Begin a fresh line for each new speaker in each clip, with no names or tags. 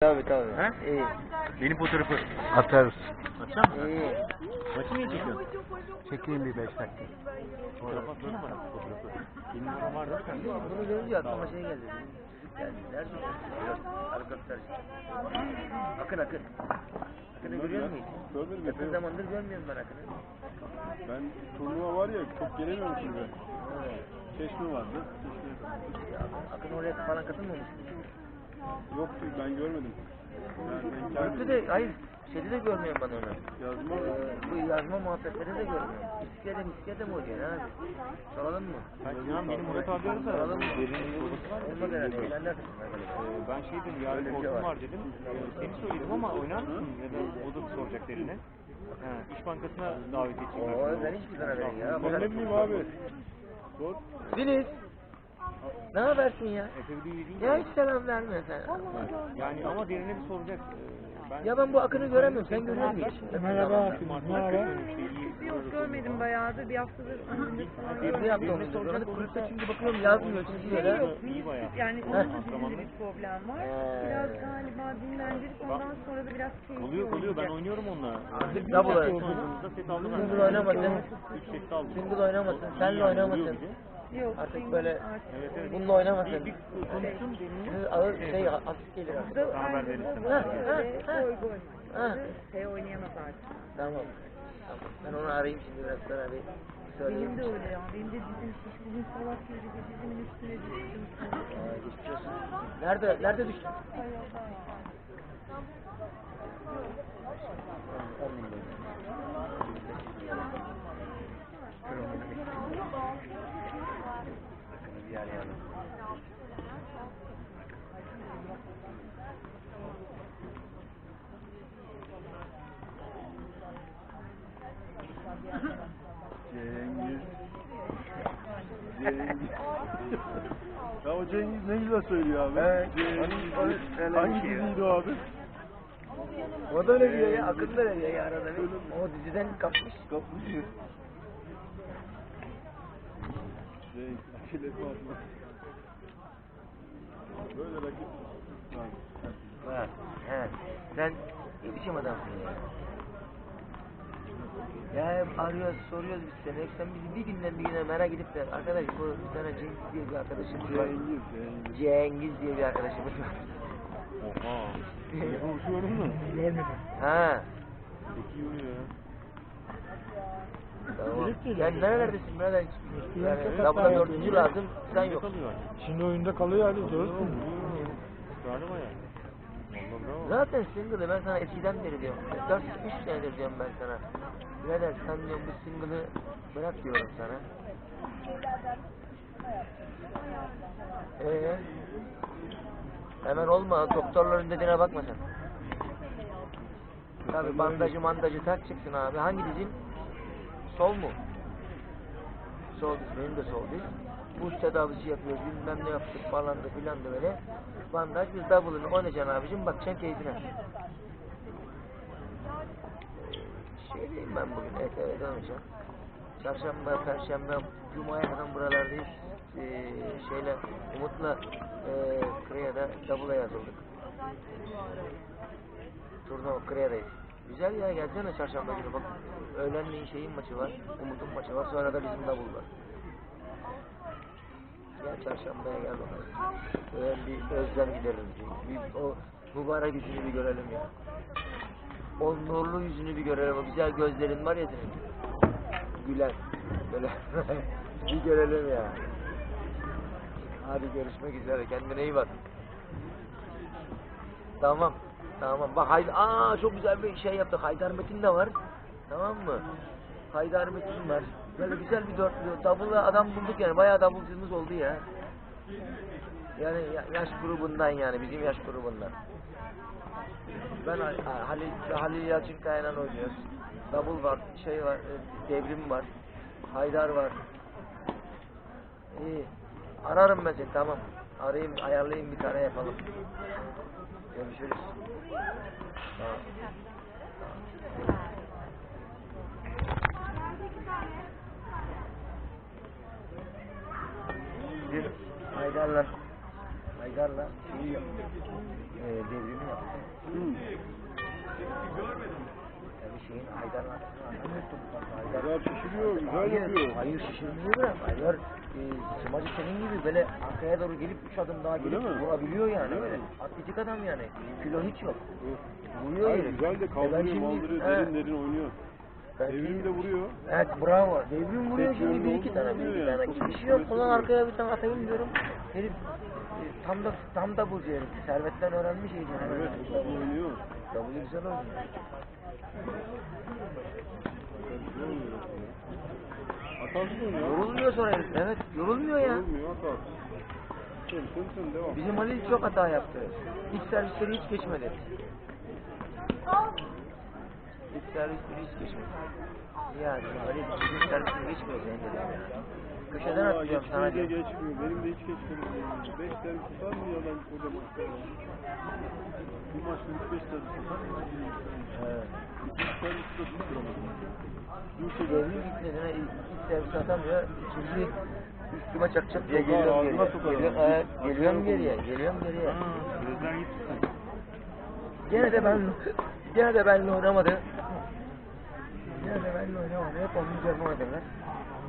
Tabii tabii.
He?
İyi.
Benim fotoğrafı.
Atarız.
Açacak mısın?
İyi.
Maçı niye çekiyorsun?
Çekeyim bir beş dakika.
Fotoğraf atsana bana fotoğrafı. Benim numaram var değil mi?
Bunu görünce aklıma şey geldi. Geldi. Nerede? Yok. Helikopter. Akın akın. Akın'ı görüyor musun?
Görmedim
Yakın zamandır görmüyorum ben Akın'ı.
Ben turnuva var ya çok gelemiyorum şimdi. Çeşme vardı.
Ya, Akın oraya falan katılmamış.
Yok ben görmedim. Yani gelmedi.
de hayır. Şeyde de görmüyorum ben onu.
Yazma
Ee, bu yazma muhabbetleri de görmüyorum. İskele miskele mi oynuyor abi? Soralım mı?
Sinan benim Murat abi arasa
Soralım mı?
bir babası var.
Olmaz herhalde.
Ee, ben şey dedim yarın
şey
korkum
var.
dedim. Ee, seni söyledim ama oynar mısın? Ya da o da soracak derine. Ha, İş Bankası'na davet edecek.
Oo ben hiç güzel haberim ya.
Ben ne bileyim abi. Sor.
Ne habersin ya?
Bir değil.
Ya hiç selam vermiyor sen.
Yani ama derine bir soracak. Ee, ben
Ya ben bu Akın'ı göremiyorum. Sen görüyor musun hiç?
Merhaba.
Merhaba.
Yok görmedim bayağıdır. Bir haftadır önünde falan
Bir, bir
görmedim.
hafta olmuş. Sonra kulüpte çünkü bakıyorum yazmıyor. Çiziyor
Şey
ya.
yok.
Bayağı.
Yani onun da dizinde bir problem var.
Ee.
Biraz galiba dinlendirip ondan sonra da biraz keyifli
Oluyor oluyor ben oynuyorum onunla.
Double.
Sonrasında set aldım.
Single oynamasın.
Üç set aldım.
Single oynamasın. Senle
Yani oluyor
oynamasın.
Yok.
Artık böyle.
Evet evet.
bununla oynamasın.
Bir, bir konuşsun benimle.
Ağır şey hafif gelir. artık.
Bu da
Haber
bu
Ha, ha, ha. Ha.
Şey oynayamaz artık.
Tamam. Tamam. Ben onu arayayım şimdi biraz sonra bir söyleyeyim.
Benim de öyle ya. Benim de dizim şiş. Bugün salak gibi bir dizimin üstüne düştüm.
Aa. Nerede, nerede düştün? On bin lira. Bakın bir arayalım.
Cengiz. Cengiz. Ya o Cengiz ne güzel söylüyor abi.
Evet.
Cengiz.
Öyle- öyle
Hangi
şey
diziydi o abi?
O da öyle diyor ya, akıl da öyle diyor ya arada bir. O diziden kapmış.
Kapmış. Cengiz. Akile Fatma. Böyle rakip.
Ha, he. Sen ne biçim adamsın ya? Ya hep arıyoruz, soruyoruz biz seni. Hep sen bizi bir günden bir güne merak edip de arkadaş bu bir tane Cengiz diye bir arkadaşımız var.
Cengiz. Cengiz.
Cengiz diye bir arkadaşımız var.
Oha. Konuşuyorum mu?
ha.
Peki ya.
Tamam. Sen nerelerdesin birader? Yani tabla dördüncü lazım, sen yok.
Şimdi oyunda kalıyor Ali
Oluyor. Galiba ya.
Zaten single'ı ben sana eskiden beri diyorum. 4 3 senedir diyorum ben sana. Birader sen diyorum bu single'ı bırak diyorum sana. Ee, hemen olma. Doktorların dediğine bakma sen. Tabi bandajı mandajı takacaksın abi. Hangi dizin? Sol mu? Sol diz. Benim de sol diz. Buz tedavisi yapıyoruz. Bilmem ne yaptık falan da filan da böyle. Bandaj biz double'ını oynayacaksın abicim. Bakacaksın keyfine. Şeydeyim ben bugün. Evet oynayacağım. Çarşamba, Perşembe, Cuma'ya kadar buralardayız. Ee, şeyle, Umut'la e, Krea'da double'a yazıldık. Turnuva Krea'dayız. Güzel ya gelsene çarşamba günü bak. Öğlenleyin şeyin maçı var. Umut'un maçı var. Sonra da bizim double var. Gel çarşambaya gel bakalım. Öyle bir özlem giderelim. Bir, o mübarek yüzünü bir görelim ya. O nurlu yüzünü bir görelim. O güzel gözlerin var ya senin. Gülen. Böyle bir görelim ya. Hadi görüşmek üzere. Kendine iyi bak. Tamam. Tamam. Bak Haydar, aa çok güzel bir şey yaptık. Haydar Metin de var. Tamam mı? Haydar Metin var. Böyle güzel bir dörtlü. Double'la adam bulduk yani. Bayağı double'cımız oldu ya. Yani ya- yaş grubundan yani. Bizim yaş grubundan. Ben Ha- Ha- Halil, Halil Yalçınkaya'yla oynuyoruz. Double var, şey var, e, devrim var. Haydar var. İyi. Ararım ben seni tamam. Arayayım, ayarlayayım bir tane yapalım. Görüşürüz. Tamam. Haydar'la şeyi yaptı. E, devrimi yaptı.
Hı.
Yani şeyin anlamıyorsun. Bak Haydar
Güzel şişiriyor, güzel
Hayır,
yapıyor.
hayır şişirmeyi bırak. Hayır, e, Sımacı senin gibi böyle arkaya doğru gelip üç adım daha gelip
Öyle mi?
vurabiliyor yani
Öyle
böyle.
mi?
Atletik adam yani. Kilo hiç yok. Vuruyor
Hayır,
herif.
güzel de
E
kaldırıyor,
şimdi-
maldırıyor, derin derin oynuyor.
ben
Devrim de vuruyor.
Evet bravo. Devrim vuruyor
Tek
şimdi bir iki tane bir iki
yani.
tane
Çok
gibi bir şey yok. Ulan arkaya bir tane atayım diyorum. Herif e, tam da tam da bu herif. Servetten öğrenmiş iyice.
Evet, oynuyor.
Davulu güzel oynuyor.
Hatasız oynuyor.
Yorulmuyor sonra herif. Evet yorulmuyor ya.
Yorulmuyor, hatasız. Tın tın tın devam.
Bizim Halil çok hata yaptı. İç servisleri hiç geçmedi. İç servisleri hiç geçmedi. Ya bizim Halil iç servisleri geçmiyor senin dedim ya. Köşeden atacağım sana
geçmiyor diye geçmiyor. Benim de hiç geçmedi. Beş tane tutar mı ya adam koca maçta? Bir maçta üç beş tane tutar mı?
Evet.
İki tane tutar tutturamadım.
Kimse devrim gitmediğine iç servis atamıyor. İkinci üstüme çakacak diye geliyorum geriye. Geliyorum, geliyorum geriye. Geliyorum geriye.
Ha, gözler gitti.
Gene de ben gene de benimle oynamadı. Gene de benimle oynamadı. Hep onun üzerine oynadılar.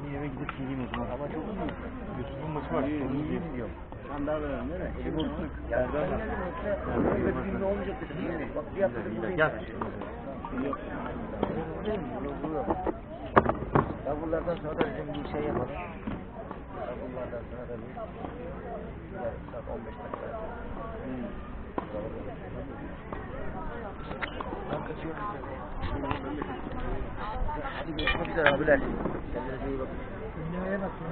Bir eve gidip geleyim o zaman.
Ama çok iyi.
Yusuf'un maçı var.
İyi, iyi
izleyeyim.
diyorum.
Sen daha beğendin değil mi?
Ya ben geldim yoksa böyle bir filmde olmayacaktı değil mi? Bak bir haftadır buradayım.
Gel.
Vuruyorum. Davullardan sonra da bizim bir şey yapalım. Davullardan sonra da bir yarım saat 15 dakika. Kaçıyorum. Hadi görüşmek üzere abiler. Kendinize iyi bakın.
Dünyaya bakın.